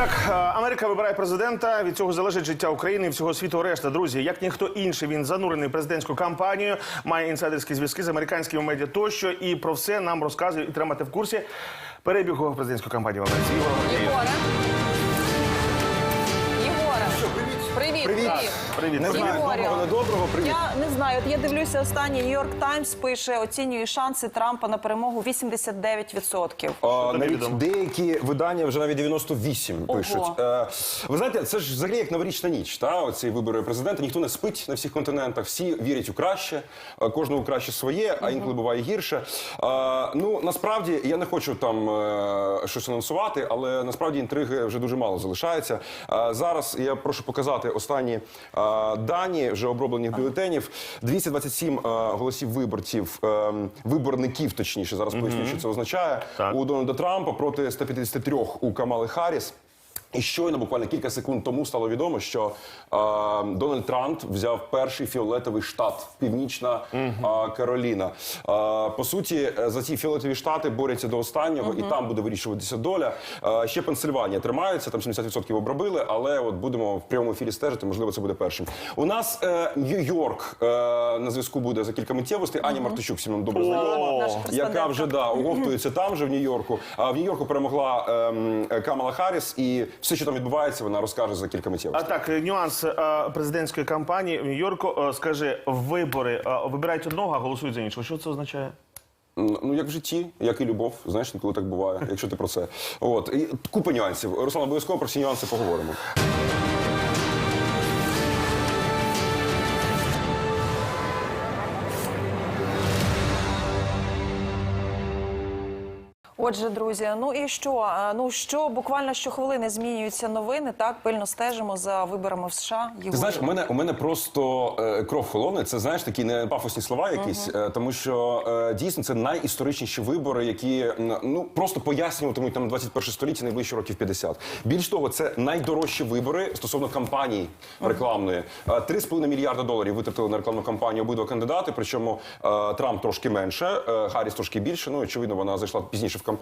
Так, е, Америка вибирає президента. Від цього залежить життя України і всього світу. Решта друзі, як ніхто інший, він занурений в президентську кампанію, має інсайдерські зв'язки з американськими медіа тощо. І про все нам розказує і тримати в курсі перебігу президентської кампанії в Америці. Привіт. Не знаю, Ігорю. доброго, недоброго, привіт. Я не знаю. От я дивлюся останній Нью-Йорк Таймс пише, оцінює шанси Трампа на перемогу 89%. А, навіть деякі видання вже навіть 98 Ого. пишуть. Е, ви знаєте, це ж взагалі як новорічна ніч. Та оці вибори президента. Ніхто не спить на всіх континентах. Всі вірять у краще, е, кожного краще своє, а інколи буває гірше. Е, ну насправді я не хочу там е, щось анонсувати, але насправді інтриги вже дуже мало залишається. Е, зараз я прошу показати останні е, дані вже оброблених бюлетенів. 227 е, голосів виборців, е, виборників, точніше, зараз поясню, що це означає у Дональда Трампа проти 153 у Камали Харріс. І щойно, буквально кілька секунд тому, стало відомо, що е, Дональд Трамп взяв перший фіолетовий штат Північна е, Кароліна. Е, по суті, е, за ці фіолетові штати борються до останнього, і там буде вирішуватися доля. Е, ще Пенсильванія тримається, там 70% обробили, але от будемо в прямому ефірі стежити. Можливо, це буде першим. У нас е, Нью-Йорк е, на зв'язку буде за кілька миттєвостей. Аня Мартищук всім нам добре знайома, яка вже да оговтується там же в Нью-Йорку. А в Нью-Йорку перемогла ем, Камала Харріс, і все, що там відбувається, вона розкаже за кілька миттєвостей. А так, нюанс е, президентської кампанії в Нью-Йорку. Е, Скажи, вибори е, вибирають одного, а голосують за іншого. Що це означає? Ну, як в житті, як і любов, знаєш, коли так буває, якщо ти про це. От і купа нюансів. Руслан, обов'язково про ці нюанси поговоримо. Отже, друзі, ну і що? Ну що буквально щохвилини змінюються новини. Так пильно стежимо за виборами в США. Ти знаєш, у мене у мене просто е, кров холоне. Це знаєш такі не пафосні слова, якісь, е, тому що е, дійсно це найісторичніші вибори, які ну просто пояснюватимуть там 21 століття найближчі років 50. Більш того, це найдорожчі вибори стосовно кампанії рекламної. Е, 3,5 мільярда доларів витратили на рекламну кампанію обидва кандидати. Причому е, Трамп трошки менше, е, Харріс трошки більше. Ну очевидно, вона зайшла пізніше в кампанію.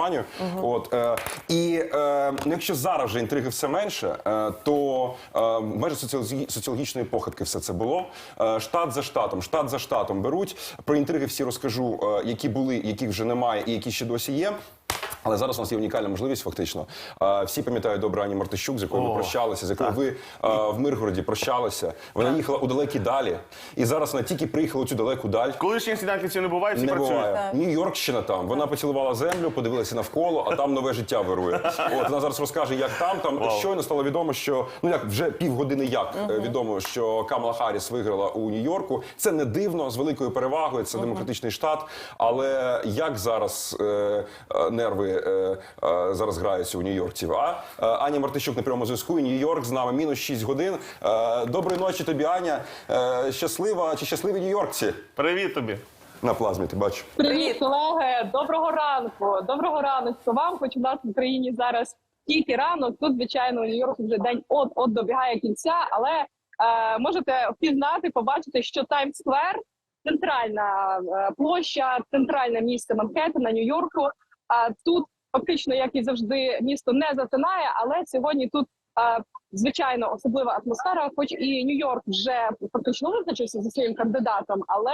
От е, і е, ну, якщо зараз вже інтриги все менше, е, то е, майже соціологі- соціологічної похибки все це було. Е, штат за штатом, штат за штатом беруть. Про інтриги всі розкажу, е, які були, яких вже немає, і які ще досі є. Але зараз у нас є унікальна можливість, фактично. Всі пам'ятають добре Ані Мартищук, з якою ми О, прощалися, з якою ви в Миргороді прощалися. Вона їхала у далекі далі, і зараз вона тільки приїхала у цю далеку даль. Колишніх сніданків не буває, всі Не працюють. буває. Нью-Йоркщина там. Вона поцілувала землю, подивилася навколо, а там нове життя вирує. От вона зараз розкаже, як там. Там щойно стало відомо, що ну як вже півгодини як е, відомо, що Камала Харріс виграла у Нью-Йорку. Це не дивно з великою перевагою. Це демократичний штат. Але як зараз е, е, нерви зараз граються у нью-йоркців? А Е, Аня Мартищук на прямому зв'язку. Нью-Йорк з нами мінус 6 годин. Е, Доброї ночі тобі, Аня. Е, Щаслива чи щасливі нью-йоркці? Привіт тобі. На плазмі ти. Привіт. Привіт, колеги! Доброго ранку! Доброго ранку вам, хоч у нас в Україні зараз тільки ранок. Тут, звичайно, у Нью-Йорку вже день от от добігає кінця, але е, можете впізнати, побачити, що Таймс-сквер центральна е, площа, центральне місце Манхеттена, Нью-Йорку. Тут фактично, як і завжди, місто не затинає, але сьогодні тут. Звичайно, особлива атмосфера, хоч і Нью-Йорк вже фактично визначився зі своїм кандидатом, але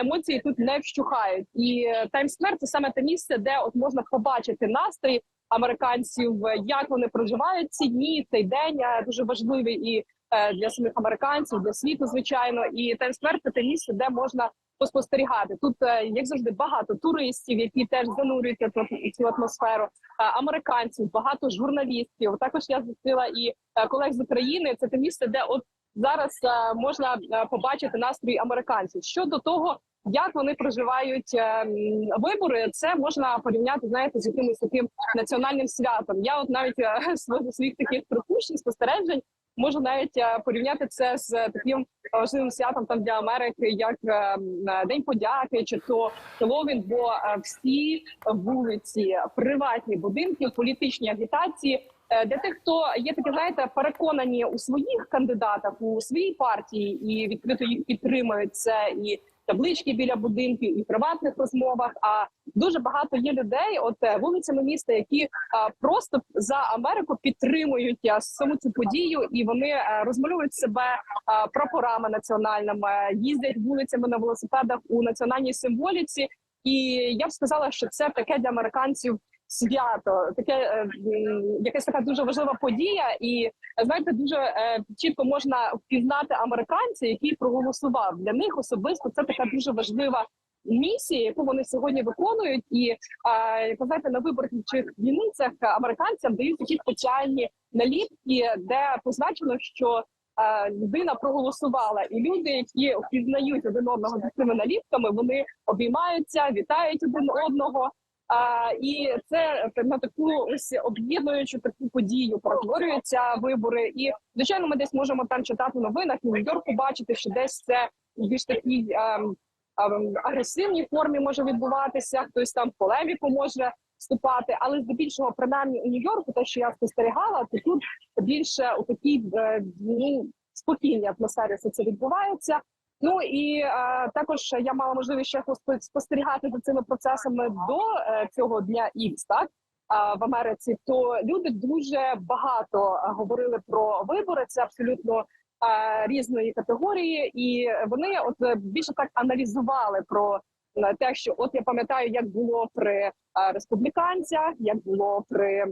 емоції тут не вщухають. І Таймс-сквер – це саме те місце, де от можна побачити настрій американців, як вони проживають ці дні, цей день дуже важливий і е, для самих американців, для світу, звичайно. І Таймс-сквер – це те місце, де можна поспостерігати. Тут, е, як завжди, багато туристів, які теж занурюються в цю атмосферу. е, Американців, багато журналістів. Також я зустріла і е, колег з України. Це те місце, де от зараз можна побачити настрій американців щодо того, як вони проживають е, вибори. Це можна порівняти, знаєте, з якимось таким національним святом. Я от навіть е, своїх таких припущень спостережень можу навіть е, порівняти це з таким важливим святом там для Америки, як е, День подяки чи то Хеллоуін, бо е, всі вулиці, приватні будинки, політичні агітації. е, Для тих, хто є такі, знаєте, переконані у своїх кандидатах у своїй партії і відкрито їх підтримують це і таблички біля будинків і приватних розмовах. А дуже багато є людей, от е, вулицями міста, які е, просто за Америку підтримують е, саму цю подію, і вони розмальовують себе прапорами національними, їздять вулицями на велосипедах у національній символіці. І я б сказала, що це таке для американців свято, таке е, якась така дуже важлива подія, і знаєте, дуже е, чітко можна впізнати американця, який проголосував для них особисто. Це така дуже важлива місія, яку вони сьогодні виконують. І як знаєте, на виборчих дільницях американцям дають такі спеціальні наліпки, де позначено, що е, людина проголосувала, і люди, які впізнають один одного за цими наліпками, вони обіймаються, вітають один одного. А, і це на таку ось об'єднуючу таку подію перетворюються вибори. І звичайно, ми десь можемо там читати новинах і Нью-Йорку бачити, що десь це більш такій ем, ем, агресивній формі може відбуватися. Хтось там в полеміку може вступати, але здебільшого, принаймні у Нью-Йорку, те, що я спостерігала, то тут більше у такій е, ну, спокійній атмосфері все це відбувається. Ну і е, також я мала можливість ще спо- спостерігати за цими процесами до е, цього дня Ікс, так е, в Америці. То люди дуже багато говорили про вибори. Це абсолютно е, різної категорії, і вони от е, більше так аналізували про те, що от я пам'ятаю, як було при е, республіканцях, як було при е,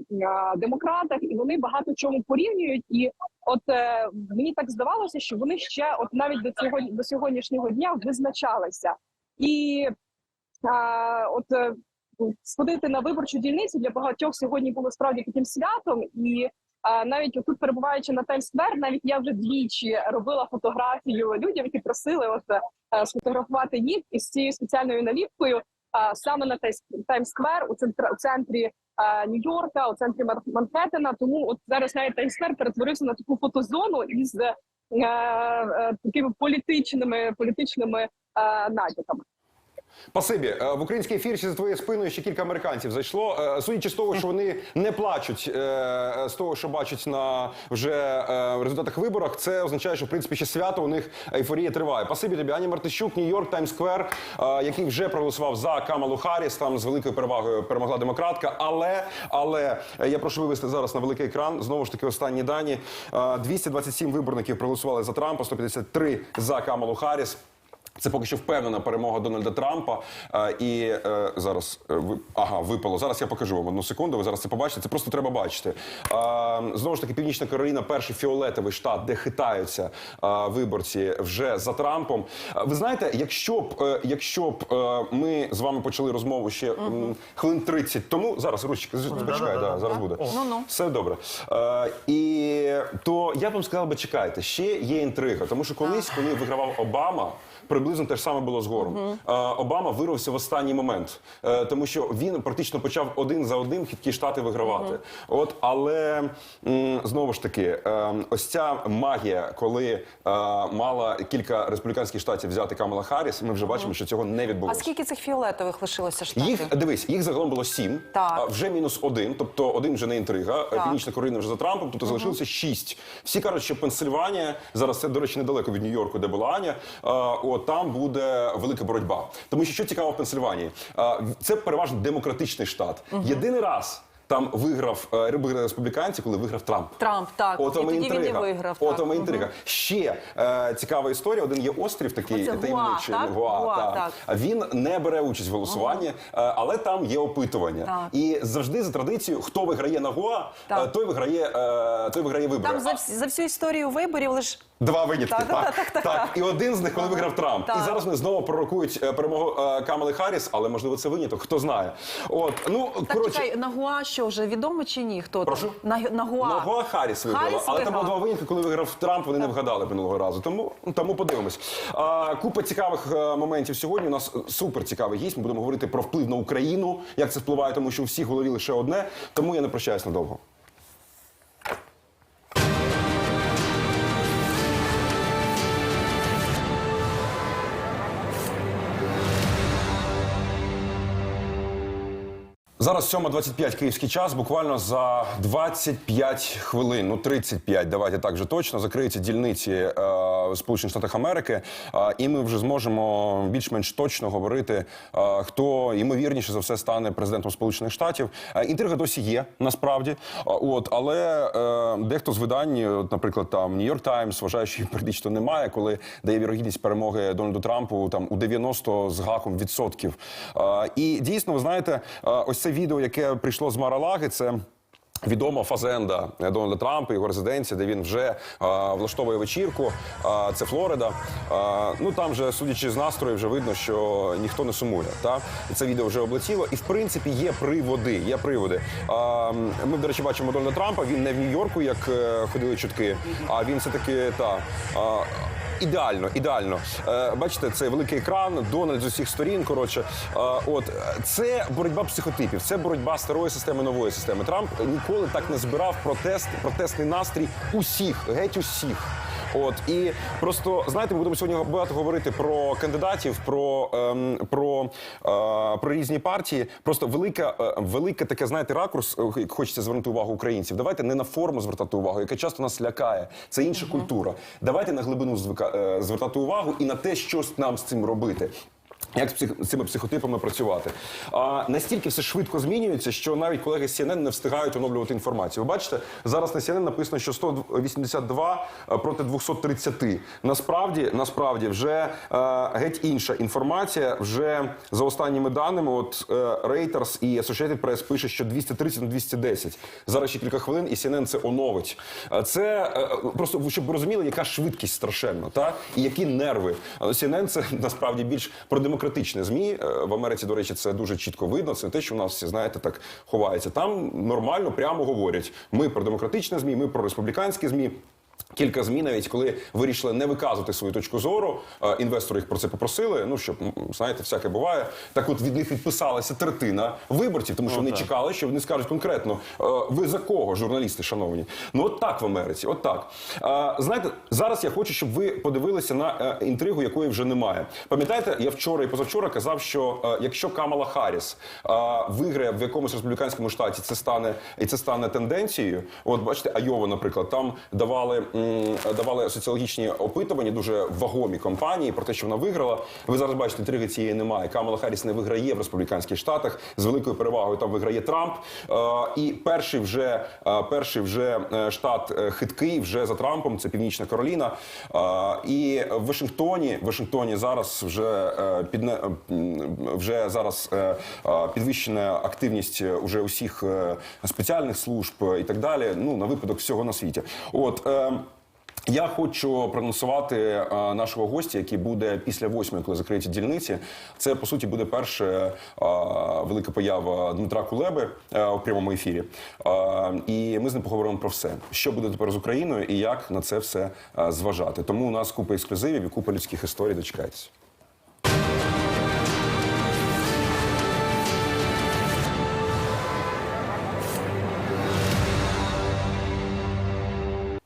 демократах, і вони багато чому порівнюють. І от е, мені так здавалося, що вони ще от навіть до цього до сьогоднішнього дня визначалися. І а, от сходити на виборчу дільницю для багатьох сьогодні було справді таким святом. І навіть тут перебуваючи на Таймс-сквер, навіть я вже двічі робила фотографію людям, які просили от е, сфотографувати їх із цією спеціальною наліпкою. Саме на Таймс-сквер у центр у центрі Нью-Йорка, у центрі Манхеттена. Тому от зараз навіть Таймс-сквер перетворився на таку фотозону із е, е, такими політичними політичними натяками. Спасибі. Е, В український ефір ще за твоєю спиною ще кілька американців зайшло. Е, Судячи з того, що вони не плачуть е, з того, що бачать на вже результатах виборах, це означає, що в принципі ще свято у них ейфорія триває. Спасибі тобі, Ані Мартищук, Нью-Йорк, Таймс-сквер, е, який вже проголосував за Камалу Харріс, там з великою перевагою перемогла демократка. Але але я прошу вивести зараз на великий екран. Знову ж таки, останні дані. Е, 227 виборників проголосували за Трампа, 153 за Камалу Харріс. Це поки що впевнена перемога Дональда Трампа. Е, і е, зараз е, ви ага, випало. Зараз я покажу вам одну секунду. Ви зараз це побачите. Це просто треба бачити. Е, знову ж таки, Північна Кароліна, перший фіолетовий штат, де хитаються е, виборці вже за Трампом. Е, ви знаєте, якщо б е, якщо б е, ми з вами почали розмову ще м, хвилин 30 тому, зараз ручки почекай, да, зараз буде. Ну-ну. Все добре. Е, і то я б вам сказав би, чекайте, ще є інтрига, тому що колись, коли вигравав Обама. Приблизно те ж саме було з гором. Е, Обама вирвався в останній момент, е, тому що він практично почав один за одним хиткі штати вигравати. От, але знову ж таки, е, ось ця магія, коли мала кілька республіканських штатів взяти Камала Харріс, ми вже бачимо, що цього не А скільки цих фіолетових лишилося штатів? Їх дивись, їх загалом було сім, Так. вже мінус один, тобто один вже не інтрига. Так. Північна Кароліна вже за Трампом, тобто залишилося шість. Всі кажуть, що Пенсильванія зараз це, до речі, недалеко від Нью-Йорку, де була Аня. Там буде велика боротьба. Тому що що цікаво в Пенсильванії, це переважно демократичний штат. Єдиний раз. Там виграв е, виграли республіканці, коли виграв Трамп. Трамп, так. От І тоді він і виграв, От так. вам інтрига. Ще е, цікава історія. Один є острів такий Оце Гуа, так? Гуа, Гуа, так. так. Він не бере участь в голосуванні, е, але там є опитування. Так. І завжди за традицією, хто виграє на Гуа, Так. е, той виграє, е, той виграє вибори. Там за, за всю історію виборів лише Два винятки, Так, так, так, так, так, так. І один з них, коли виграв Трамп. Так. І зараз вони знову пророкують е, перемогу е, Камали Харріс, але можливо це виняток, хто знає. От ну Так, коротше. чекай, на Гуа що вже відомо чи ні? Хто Прошу? там? На, на Гуа. На Гуа Харріс виграла, Харріс але там було два винятки, коли виграв Трамп, вони не вгадали минулого разу. Тому, тому подивимось. А, купа цікавих е, моментів сьогодні. У нас е, супер цікавий гість. Ми будемо говорити про вплив на Україну, як це впливає, тому що у всіх в голові лише одне. Тому я не прощаюсь надовго. Зараз 7.25 київський час. Буквально за 25 хвилин, ну 35, давайте так же точно, закриються дільниці е, Сполучених Штатах Америки, а, і ми вже зможемо більш-менш точно говорити, а, хто ймовірніше за все стане президентом Сполучених Штатів. А, Інтрига досі є насправді. А, От але е, дехто з видань, от, наприклад, там York Times, вважає, що практично немає, коли дає вірогідність перемоги Дональду Трампу там у 90 з гаком відсотків. А, І дійсно, ви знаєте, а, ось це відео, яке прийшло з Маралаги, це. Відома фазенда Дональда Трампа, його резиденція, де він вже а, влаштовує вечірку. А, це Флорида. А, ну там вже, судячи з настрою, вже видно, що ніхто не сумує. Та це відео вже облетіло. І в принципі є приводи. Є приводи. А, ми, до речі, бачимо Дональда Трампа. Він не в Нью-Йорку, як е, ходили чутки, а він все таки та. А, Ідеально, ідеально. Е, бачите, це великий екран, Дональд з усіх сторін. Коротше, е, от це боротьба психотипів, це боротьба старої системи, нової системи. Трамп ніколи так не збирав протест, протестний настрій усіх, геть усіх. От і просто знаєте, ми будемо сьогодні багато говорити про кандидатів, про, ем, про, е, про різні партії. Просто велика, е, велика таке, знаєте, ракурс. е, як Хочеться звернути увагу українців. Давайте не на форму звертати увагу, яка часто нас лякає. Це інша культура. Давайте на глибину звика- е, звертати увагу і на те, що нам з цим робити. Як з псих- цими психотипами працювати? А настільки все швидко змінюється, що навіть колеги з CNN не встигають оновлювати інформацію. Ви бачите, зараз на CNN написано, що 182 проти 230. Насправді, насправді, вже е, геть інша інформація. Вже за останніми даними, от е, Reuters і Associated Press пише, що 230 на 210. Зараз ще кілька хвилин, і CNN це оновить. Е, Це е, просто щоб ви розуміли, яка швидкість страшенна, та і які нерви. CNN це насправді більш про демократичне змі. Е, В Америці, до речі, це дуже чітко видно. Це не те, що у нас всі знаєте, так ховається. Там нормально, прямо говорять. Ми про демократичне змі, ми про республіканські змі. Кілька змі, навіть коли вирішили не виказувати свою точку зору, е, інвестори їх про це попросили. Ну щоб знаєте, всяке буває. Так, от від них відписалася третина виборців, тому що вони чекали, що вони скажуть конкретно: е, ви за кого, журналісти, шановні? Ну от так в Америці, от так. Е, Знаєте, зараз я хочу, щоб ви подивилися на інтригу, якої вже немає. Пам'ятаєте, я вчора і позавчора казав, що якщо Камала Харріс виграє в якомусь республіканському штаті, це стане і це стане тенденцією. От бачите, Айова, наприклад, там давали давали соціологічні опитування, дуже вагомі компанії про те, що вона виграла. Ви зараз бачите, інтриги цієї немає. Камала Харріс не виграє в республіканських штатах з великою перевагою. Там виграє Трамп. Е, і перший вже е, перший вже е, штат хиткий вже за Трампом. Це Північна Кароліна. І в Вашингтоні в Вашингтоні зараз вже підне вже зараз підвищена активність уже усіх спеціальних служб і так далі. Ну на випадок всього на світі. От. е, я хочу проносувати е, нашого гостя, який буде після восьмої, коли закриються дільниці. Це по суті буде перша е, велика поява Дмитра Кулеби е, у прямому ефірі. І ми з ним поговоримо про все, що буде тепер з Україною і як на це все зважати. Тому у нас купа ексклюзивів і купа людських історій. Дочекайтесь.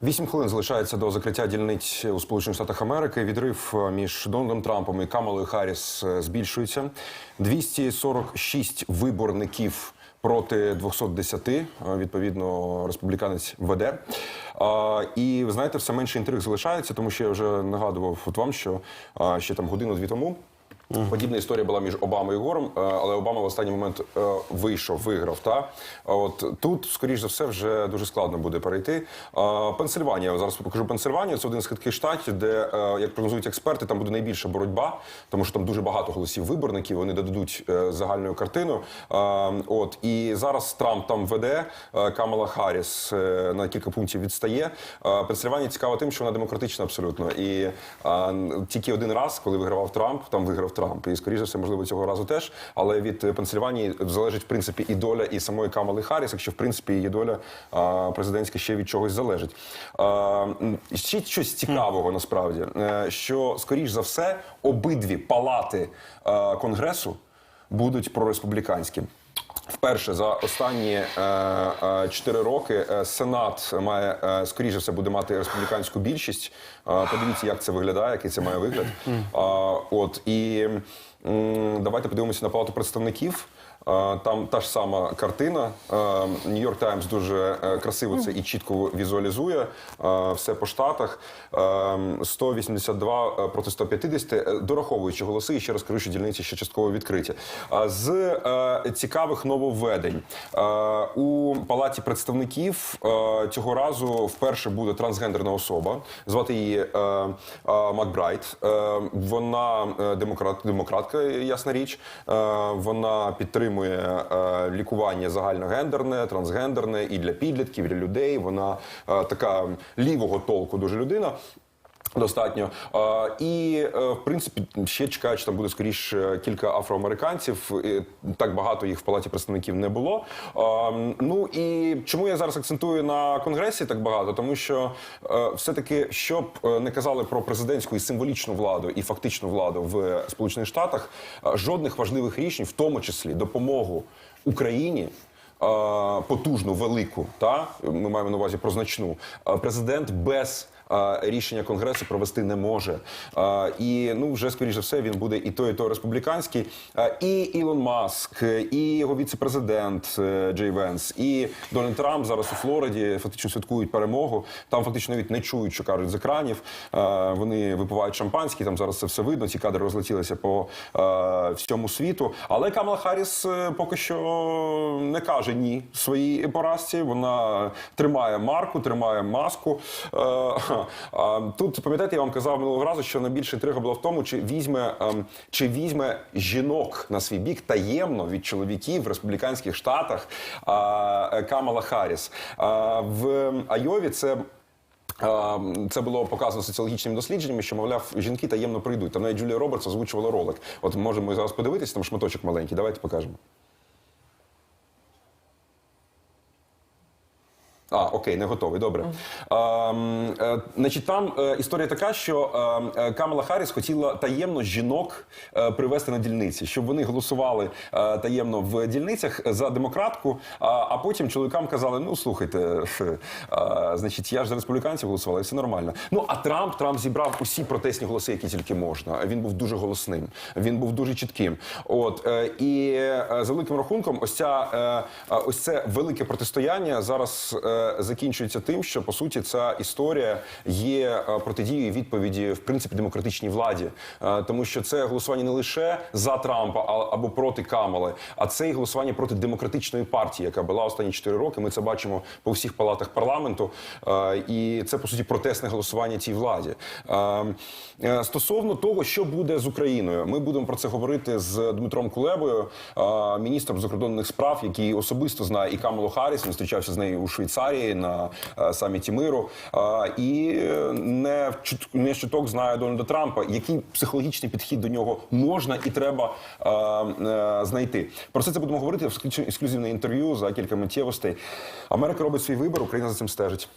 Вісім хвилин залишається до закриття дільниць у Сполучених Штатах Америки. Відрив е, між Дональдом Трампом і Камалою Харріс е, збільшується. 246 виборників проти 210, е, відповідно, республіканець веде. І ви знаєте, все менше інтриг залишається, тому що я вже нагадував от вам, що ще там годину-дві тому. Подібна історія була між Обамою і Гором, е, але Обама в останній момент е, вийшов, виграв. Та от тут, скоріш за все, вже дуже складно буде перейти. Пенсильванія зараз покажу Пенсильванію. Це один з хитких штатів, де е, як прогнозують експерти, там буде найбільша боротьба, тому що там дуже багато голосів виборників. Вони додадуть загальну картину. От і зараз Трамп там веде Камала Харріс на кілька пунктів відстає. Пенсильванія цікава тим, що вона демократична абсолютно. І тільки один раз, коли вигравав Трамп, там виграв Трамп. І скоріше все, можливо, цього разу теж. Але від е, Пенсильванії залежить в принципі і доля і самої Камали Харріс, якщо в принципі її доля президентська ще від чогось залежить. Ще щось цікавого насправді, е, що скоріш за все обидві палати е, конгресу будуть прореспубліканські. Вперше за останні е, е, чотири роки е, Сенат має е, скоріше все буде мати республіканську більшість. Е, подивіться, як це виглядає, який це має вигляд. От і м, давайте подивимося на палату представників. Е, Там та ж сама картина. Нью-Йорк Таймс дуже е, красиво це і чітко візуалізує. Е, Все по штатах. Е, 182 проти 150, е, дораховуючи голоси. І ще раз кажу, що дільниці ще частково відкриті. Е, З е, цікавих нововведень е, у палаті представників е, цього разу вперше буде трансгендерна особа. Звати її е, е, Макбрайт. Е, Вона е, демократ, демократка, ясна річ. Е, Вона підтримує е, лікування загальногендерне, трансгендерне і для підлітків, і для людей. Вона е, така лівого толку дуже людина. Достатньо і е, в принципі ще чекають, що там буде скоріше кілька афроамериканців. Так багато їх в палаті представників не було. Ну і чому я зараз акцентую на конгресі так багато? Тому що е, все-таки, щоб е, не казали про президентську і символічну владу і фактичну владу в Сполучених Штатах, жодних важливих рішень, в тому числі допомогу Україні потужну, велику, та ми маємо на увазі про значну. Президент без рішення конгресу провести не може. Е, І ну вже скоріше все він буде і той, і той республіканський. Е, І Ілон Маск, і його віце-президент е, Джей Венс, і Дональд Трамп зараз у Флориді фактично святкують перемогу. Там фактично навіть не чують, що кажуть з екранів. Е, Вони випивають шампанські. Там зараз це все видно. Ці кадри розлетілися по е, всьому світу. Але Камала Харріс е, поки що не каже ні своїй поразці. Вона тримає марку, тримає маску. Тут пам'ятаєте, я вам казав минулого разу, що найбільша інтрига була в тому, чи візьме ем, чи візьме жінок на свій бік таємно від чоловіків в республіканських штатах Камала Харріс. В Айові це. Це було показано соціологічними дослідженнями, що мовляв, жінки таємно прийдуть. Там навіть Джулія Робертс озвучувала ролик. От можемо зараз подивитися, там шматочок маленький. Давайте покажемо. А, окей, не готовий. Добре. Ем, е, значить, там е, історія така, що ем, е, Камала Харріс хотіла таємно жінок е, привести на дільниці, щоб вони голосували е, таємно в дільницях за демократку. А, а потім чоловікам казали: ну слухайте, е, значить, я ж за республіканців голосувала, і все нормально. Ну а Трамп Трамп зібрав усі протестні голоси, які тільки можна. Він був дуже голосним, він був дуже чітким. От е, і е, за великим рахунком, ось ця е, е, ось це велике протистояння зараз е, закінчується тим, що по суті ця історія є е, протидією відповіді в принципі демократичній владі, Е, тому що це голосування не лише за Трампа або проти Камали, а це і голосування проти демократичної партії, яка була останні 4 роки. Ми це бачимо по всіх палатах парламенту, Е, і це по суті протестне голосування цій владі. Стосовно того, що буде з Україною, ми будемо про це говорити з Дмитром Кулебою, міністром закордонних справ, який особисто знає і Камалу Харріс, він зустрічався з нею у Швейцарії на е, саміті миру, е, і е, не не чуток знає Дональда Трампа, який психологічний підхід до нього можна і треба знайти. Про це це будемо говорити в ексклюзивне інтерв'ю за кілька миттєвостей. Америка робить свій вибір, Україна за цим стежить.